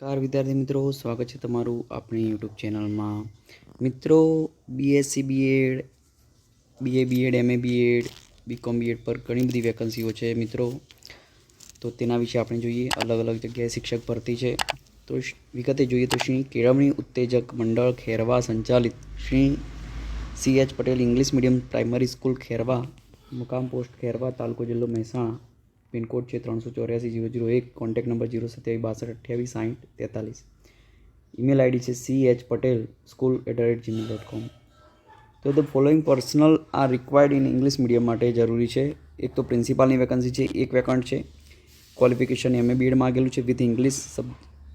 નમસ્કાર વિદ્યાર્થી મિત્રો, સ્વાગત છે તમારું આપણી યુટ્યુબ ચેનલમાં. મિત્રો BSc BEd BA BEd MA BEd BCom BEd પર ઘણી બધી વેકન્સીઓ છે મિત્રો. તો તેના વિશે આપણે જોઈએ, અલગ અલગ જગ્યાએ શિક્ષક ભરતી છે. તો વિગતે જોઈએ તો શ્રી કેળવણી ઉત્તેજક મંડળ ખેરવા સંચાલિત. Shri C H Patel English medium primary school Kherva, મુકામ પોસ્ટ ખેરવા, તાલુકો જિલ્લો મહેસાણા. પિનકોડ છે ત્રણસો ચોર્યાસી જીરો જીરો એક, કોન્ટેક્ટ નંબર જીરો સત્યાવીસ, બાસઠ, અઠ્યાવીસ સાઠ તેતાલીસ. ઈમેલ આઈડી છે C H Patel, school at the rate gmail dot com. તો ધ ફોલોઈંગ પર્સનલ આ રિક્વાયર્ડ ઇન ઇંગ્લિશ મીડિયમ માટે જરૂરી છે. એક તો પ્રિન્સિપાલની વેકન્સી છે, એક વેકન્ટ છે. ક્વોલિફિકેશન એમએ બીએડ માગેલું છે with English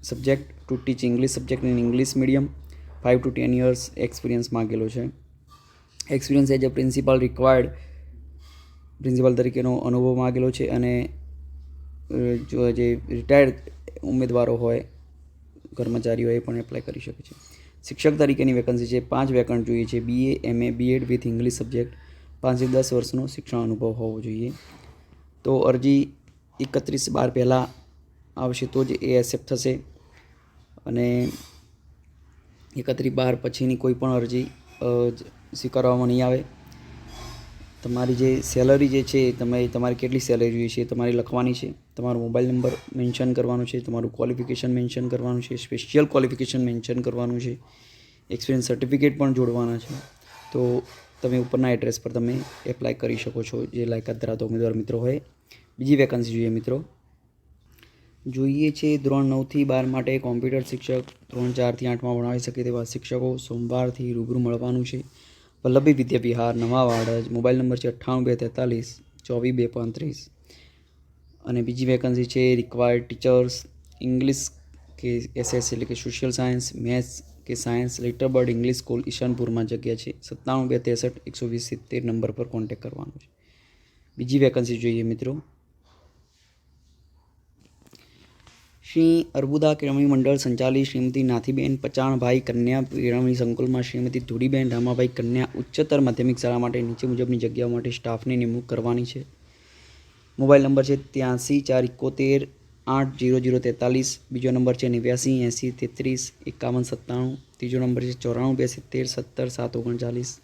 subject to teach English subject in English medium. Five to ten years experience માગેલો છે. Experience as a principal required principal તરીકેનો અનુભવ માગેલો છે અને જો જે રિટાયર્ડ ઉમેદવારો હોય, કર્મચારીઓ એ પણ એપ્લાય કરી શકે છે. શિક્ષક તરીકેની વેકન્સી છે, પાંચ વેકન્ટ જોઈએ છે BA MA BEd with English subject પાંચથી દસ વર્ષનો શિક્ષણ અનુભવ હોવો જોઈએ. તો અરજી એકત્રીસ બાર પહેલાં આવશે તો જ એ એસેપ્ટ થશે. અને એકત્રીસ બાર પછીની કોઈ પણ અરજી સ્વીકારવામાં નહીં આવે. તમારી જે સેલરી જે છે, તમે, તમારી કેટલી સેલરી જોઈએ છે, તમારે લખવાની છે, તમારો મોબાઈલ નંબર મેન્શન કરવાનો છે, તમારું ક્વોલિફિકેશન મેન્શન કરવાનું છે સ્પેશિયલ ક્વોલિફિકેશન મેન્શન કરવાનું છે એક્સપિરિયન્સ સર્ટિફિકેટ પણ જોડવાના છે. તો તમે ઉપરના એડ્રેસ પર તમે એપ્લાય કરી શકો છો, જે લાયકાત ધરાવતા ઉમેદવાર મિત્રો હોય. બીજી વેકન્સી જોઈએ મિત્રો. જોઈએ છે, ધોરણ નવથી બાર માટે કોમ્પ્યુટર શિક્ષક ધોરણ ચારથી આઠમાં ભણાવી શકે તેવા શિક્ષકો સોમવારથી રૂબરૂ મળવાનું છે. વલ્લભી વિદ્યાવિહાર, નવા વાડજ, મોબાઈલ નંબર છે અઠ્ઠાણું બે તેતાલીસ, ચોવીસ બે પાંત્રીસ. અને બીજી વેકન્સી છે રિક્વાયર્ડ ટીચર્સ ઇંગ્લિશ કે એસએસ એટલે કે સોશિયલ સાયન્સ મેથ્સ કે science little bird English school ઈશાનપુરમાં જગ્યા છે. સત્તાણું બે ત્રેસઠ, એકસો વીસ, સિત્તેર નંબર પર કોન્ટેક્ટ કરવાનો છે. બીજી વેકન્સી જોઈએ મિત્રો. શ્રી અર્બુદા કેળવણી મંડળ સંચાલિત શ્રીમતી નાથીબેન પચાણભાઈ કન્યા કેળવણી સંકુલમાં શ્રીમતી ધૂળીબેન રામાભાઈ કન્યા ઉચ્ચતર માધ્યમિક શાળા માટે નીચે મુજબની જગ્યાઓ માટે સ્ટાફની નિમણૂક કરવાની છે. મોબાઈલ નંબર છે ત્યાંસી ચાર એકોતેર આઠ જીરો જીરો તેતાલીસ. બીજો નંબર છે નેવ્યાસી એંસી તેત્રીસ એકાવન સત્તાણું. ત્રીજો નંબર છે ચોરાણું બે સિત્તેર સત્તર સાત ઓગણચાલીસ.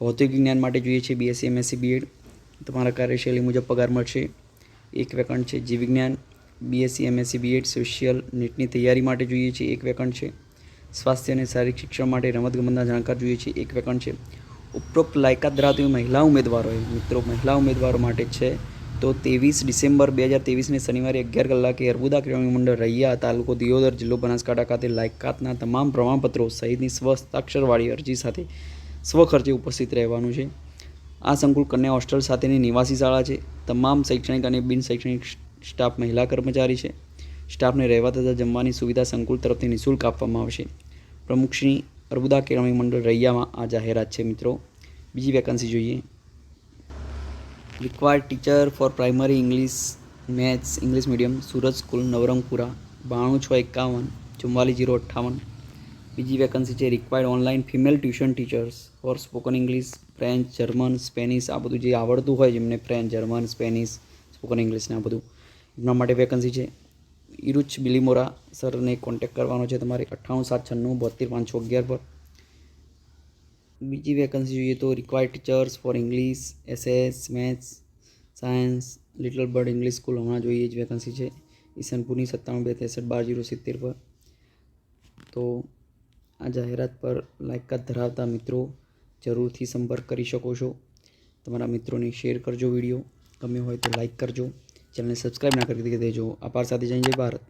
ભૌતિક વિજ્ઞાન માટે જોઈએ છે બીએસસી, એમએસસી, બીએડ. તમારા કાર્યશૈલી મુજબ પગાર મળશે. એક વેકન્ટ છે જીવ વિજ્ઞાન બીએસસી એમએસસી બીએડ સોશિયલ નીટની તૈયારી માટે જોઈએ છે, એક વેકન્ટ છે. સ્વાસ્થ્ય અને શારીરિક શિક્ષણ માટે રમતગમતના જાણકાર જોઈએ છે, એક વેકન્ટ છે. ઉપરોક્ત લાયકાત ધરાવતી મહિલા ઉમેદવારોએ મિત્રો, મહિલા ઉમેદવારો માટે છે, તો ત્રેવીસ ડિસેમ્બર બે હજાર ત્રેવીસને શનિવારે અગિયાર કલાકે અર્બુદા કેળવણી મંડળ રૈયા તાલુકો દિયોદર જિલ્લો બનાસકાંઠા ખાતે લાયકાતના તમામ પ્રમાણપત્રો સહિતની સ્વસ્તાક્ષરવાળી અરજી સાથે સ્વખર્ચે ઉપસ્થિત રહેવાનું છે. આ સંકુલ કન્યા હોસ્ટેલ સાથેની નિવાસી શાળા છે. તમામ શૈક્ષણિક અને બિન શૈક્ષણિક સ્ટાફ મહિલા કર્મચારી છે. સ્ટાફને રહેવા તથા જમવાની સુવિધા સંકુલ તરફથી નિઃશુલ્ક આપવામાં આવશે. પ્રમુખશ્રી અર્બુદા કેળવણી મંડળ રૈયામાં આ જાહેરાત છે મિત્રો. બીજી વેકન્સી જોઈએ. Required teacher for primary English maths English medium Surat school Navrangpura બાણું છ એકાવન, ચુમ્માલીસ જીરો અઠ્ઠાવન. બીજી વેકન્સી છે required online female tuition teachers for spoken English French German Spanish આ બધું જે આવડતું હોય જેમને ફ્રેન્ચ જર્મન સ્પેનિશ સ્પોકન ઇંગ્લિશને આ બધું. એમના માટે વેકન્સી છે. ઇરુચ બિલીમોરા સરને કોન્ટેક્ટ કરવાનો છે તમારે અઠ્ઠાણું સાત છન્નું બોતેર પાંચસો અગિયાર પર. બીજી વેકન્સી જોઈએ તો required teachers for English SS maths science little bird English school હમણાં જોઈએ જ વેકન્સી છે. ઈસનપુરની સત્તાણું બે ત્રેસઠ બાર જીરો સિત્તેર પર. તો આ જાહેરાત પર લાયકાત ધરાવતા મિત્રો જરૂરથી સંપર્ક કરી શકો છો. તમારા મિત્રોને શેર કરજો વીડિયો. ગમ્યો હોય તો લાઈક કરજો. ચેનલને સબસ્ક્રાઈબ ના કરી દેજો આભાર સાથે જય જય ભારત.